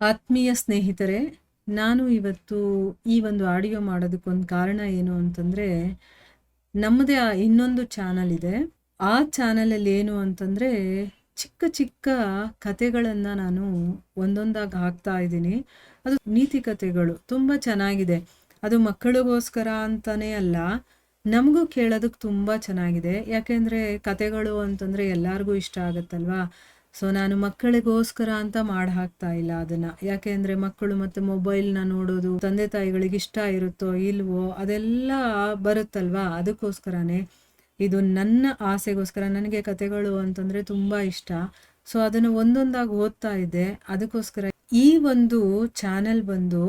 ಆತ್ಮೀಯ ಸ್ನೇಹಿತರೆ, ನಾನು ಇವತ್ತು ಈ ಒಂದು ಆಡಿಯೋ ಮಾಡೋದಕ್ಕೊಂದು ಕಾರಣ ಏನು ಅಂತಂದರೆ, ನಮ್ಮದೇ ಇನ್ನೊಂದು ಚಾನಲ್ ಇದೆ. ಆ ಚಾನಲಲ್ಲಿ ಏನು ಅಂತಂದರೆ, ಚಿಕ್ಕ ಚಿಕ್ಕ ಕತೆಗಳನ್ನು ನಾನು ಒಂದೊಂದಾಗಿ ಹಾಕ್ತಾ ಇದ್ದೀನಿ. ಅದು ನೀತಿ ಕಥೆಗಳು, ತುಂಬ ಚೆನ್ನಾಗಿದೆ. ಅದು ಮಕ್ಕಳಿಗೋಸ್ಕರ ಅಂತಲೇ ಅಲ್ಲ, ನಮಗೂ ಕೇಳೋದಕ್ಕೆ ತುಂಬ ಚೆನ್ನಾಗಿದೆ. ಯಾಕೆಂದರೆ ಕತೆಗಳು ಅಂತಂದರೆ ಎಲ್ಲರಿಗೂ ಇಷ್ಟ ಆಗುತ್ತಲ್ವಾ? ಸೊ ನಾನು ಮಕ್ಕಳಿಗೋಸ್ಕರ ಅಂತ ಮಾಡಿ ಹಾಕ್ತಾ ಇಲ್ಲ ಅದನ್ನ. ಯಾಕೆಂದ್ರೆ ಮಕ್ಕಳು ಮತ್ತೆ ಮೊಬೈಲ್ನ ನೋಡೋದು, ತಂದೆ ತಾಯಿಗಳಿಗೆ ಇಷ್ಟ ಇರುತ್ತೋ ಇಲ್ವೋ ಅದೆಲ್ಲ ಬರುತ್ತಲ್ವಾ? ಅದಕ್ಕೋಸ್ಕರನೇ ಇದು ನನ್ನ ಆಸೆಗೋಸ್ಕರ, ನನಗೆ ಕತೆಗಳು ಅಂತಂದ್ರೆ ತುಂಬಾ ಇಷ್ಟ. ಸೊ ಅದನ್ನು ಒಂದೊಂದಾಗಿ ಓದ್ತಾ ಇದ್ದೆ. ಅದಕ್ಕೋಸ್ಕರ ಈ ಒಂದು ಚಾನೆಲ್ ಬಂದು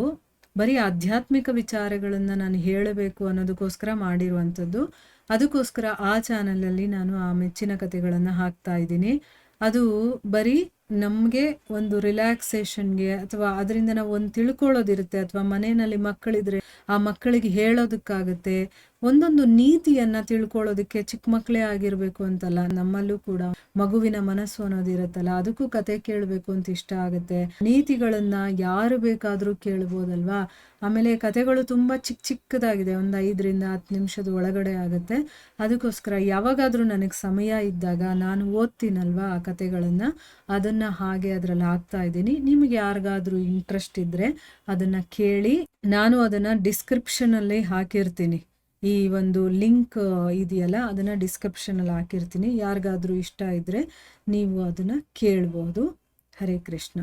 ಬರೀ ಆಧ್ಯಾತ್ಮಿಕ ವಿಚಾರಗಳನ್ನ ನಾನು ಹೇಳಬೇಕು ಅನ್ನೋದಕ್ಕೋಸ್ಕರ ಮಾಡಿರುವಂಥದ್ದು. ಅದಕ್ಕೋಸ್ಕರ ಆ ಚಾನಲಲ್ಲಿ ನಾನು ಆ ಮೆಚ್ಚಿನ ಕಥೆಗಳನ್ನು ಹಾಕ್ತಾ ಇದ್ದೀನಿ. ಅದು ಬರೀ ನಮಗೆ ಒಂದು ರಿಲ್ಯಾಕ್ಸೇಷನ್ಗೆ ಅಥವಾ ಅದರಿಂದ ನಾವು ಒಂದು ತಿಳ್ಕೊಳ್ಳೋದಿರುತ್ತೆ ಅಥವಾ ಮನೆಯಲ್ಲಿ ಮಕ್ಕಳಿದ್ರೆ ಆ ಮಕ್ಕಳಿಗೆ ಹೇಳೋದಕ್ಕಾಗುತ್ತೆ. ಒಂದೊಂದು ನೀತಿಯನ್ನ ತಿಳ್ಕೊಳ್ಳೋದಕ್ಕೆ ಚಿಕ್ಕ ಮಕ್ಕಳೇ ಆಗಿರ್ಬೇಕು ಅಂತಲ್ಲ. ನಮ್ಮಲ್ಲೂ ಕೂಡ ಮಗುವಿನ ಮನಸ್ಸು ಅನ್ನೋದಿರುತ್ತಲ್ಲ ಅದಕ್ಕೂ ಕತೆ ಕೇಳಬೇಕು ಅಂತ ಇಷ್ಟ ಆಗುತ್ತೆ. ನೀತಿಗಳನ್ನ ಯಾರು ಬೇಕಾದ್ರೂ ಕೇಳ್ಬೋದಲ್ವಾ? ಆಮೇಲೆ ಕತೆಗಳು ತುಂಬಾ ಚಿಕ್ಕ ಚಿಕ್ಕದಾಗಿದೆ. ಒಂದು ಐದರಿಂದ ಹತ್ತು ನಿಮಿಷದ ಒಳಗಡೆ ಆಗುತ್ತೆ. ಅದಕ್ಕೋಸ್ಕರ ಯಾವಾಗಾದ್ರೂ ನನಗೆ ಸಮಯ ಇದ್ದಾಗ ನಾನು ಓದ್ತೀನಲ್ವಾ ಆ ಕತೆಗಳನ್ನ? ಅದನ್ನ ಹಾಗೆ ಅದರಲ್ಲಿ ಹಾಕ್ತಾ ಇದ್ದೀನಿ. ನಿಮಗೆ ಯಾರಿಗಾದರೂ ಇಂಟ್ರೆಸ್ಟ್ ಇದ್ರೆ ಅದನ್ನ ಕೇಳಿ, ನಾನು ಅದನ್ನ ಡಿಸ್ಕ್ರಿಪ್ಷನ್ ಅಲ್ಲಿ ಹಾಕಿರ್ತೀನಿ. ಈ ಒಂದು ಲಿಂಕ್ ಇದೆಯಲ್ಲ, ಅದನ್ನ ಡಿಸ್ಕ್ರಿಪ್ಷನ್ ಅಲ್ಲಿ ಹಾಕಿರ್ತೀನಿ. ಯಾರಿಗಾದರೂ ಇಷ್ಟ ಇದ್ರೆ ನೀವು ಅದನ್ನ ಕೇಳ್ಬೋದು. ಹರೇ ಕೃಷ್ಣ.